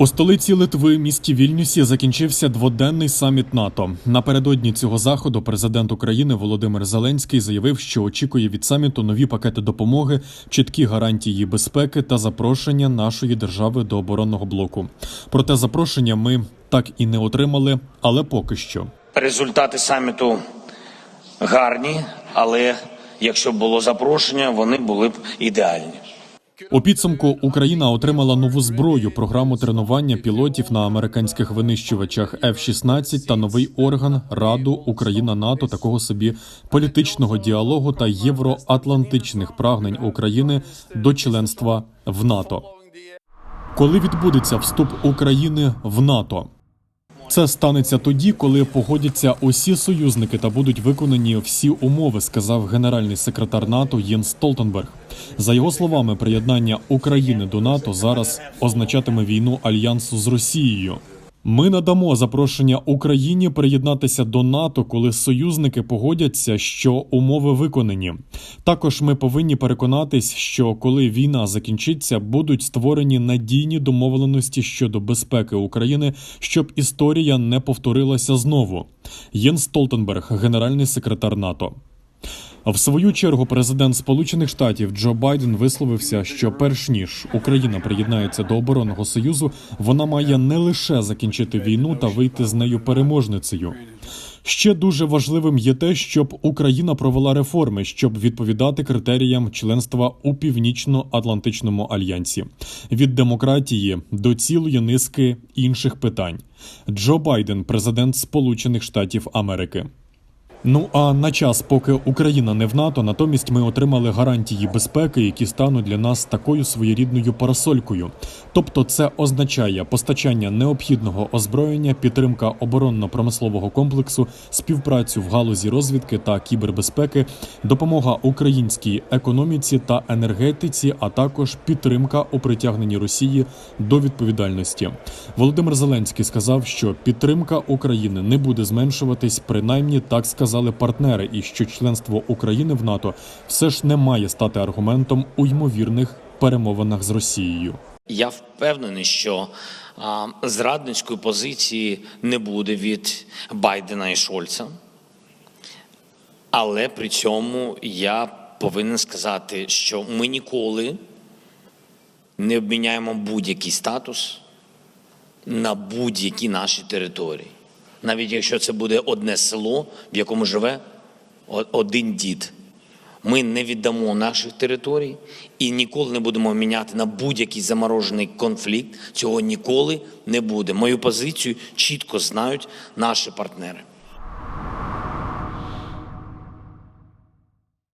У столиці Литви, місті Вільнюсі, закінчився дводенний саміт НАТО. Напередодні цього заходу президент України Володимир Зеленський заявив, що очікує від саміту нові пакети допомоги, чіткі гарантії безпеки та запрошення нашої держави до оборонного блоку. Проте запрошення ми так і не отримали, але поки що. Результати саміту гарні, але якщо б було запрошення, вони були б ідеальні. У підсумку Україна отримала нову зброю, програму тренування пілотів на американських винищувачах F-16 та новий орган Раду Україна НАТО такого собі політичного діалогу та євроатлантичних прагнень України до членства в НАТО. Коли відбудеться вступ України в НАТО? Це станеться тоді, коли погодяться усі союзники та будуть виконані всі умови, сказав генеральний секретар НАТО Єнс Столтенберг. За його словами, приєднання України до НАТО зараз означатиме війну альянсу з Росією. Ми надамо запрошення Україні приєднатися до НАТО, коли союзники погодяться, що умови виконані. Також ми повинні переконатись, що коли війна закінчиться, будуть створені надійні домовленості щодо безпеки України, щоб історія не повторилася знову. Єн Столтенберг, генеральний секретар НАТО. В свою чергу президент Сполучених Штатів Джо Байден висловився, що перш ніж Україна приєднається до оборонного союзу, вона має не лише закінчити війну та вийти з нею переможницею. Ще дуже важливим є те, щоб Україна провела реформи, щоб відповідати критеріям членства у північно-атлантичному альянсі від демократії до цілої низки інших питань. Джо Байден, президент Сполучених Штатів Америки. Ну а на час, поки Україна не в НАТО, натомість ми отримали гарантії безпеки, які стануть для нас такою своєрідною парасолькою. Тобто, це означає постачання необхідного озброєння, підтримка оборонно-промислового комплексу, співпрацю в галузі розвідки та кібербезпеки, допомога українській економіці та енергетиці, а також підтримка у притягненні Росії до відповідальності. Володимир Зеленський сказав, що підтримка України не буде зменшуватись, принаймні так сказали партнери, і що членство України в НАТО все ж не має стати аргументом у ймовірних перемовинах з Росією. Я впевнений, що а, зрадницької позиції не буде від Байдена і Шольца. Але при цьому я повинен сказати, що ми ніколи не обміняємо будь-який статус на будь-які наші території. Навіть якщо це буде одне село, в якому живе один дід. Ми не віддамо наших територій і ніколи не будемо міняти на будь-який заморожений конфлікт. Цього ніколи не буде. Мою позицію чітко знають наші партнери.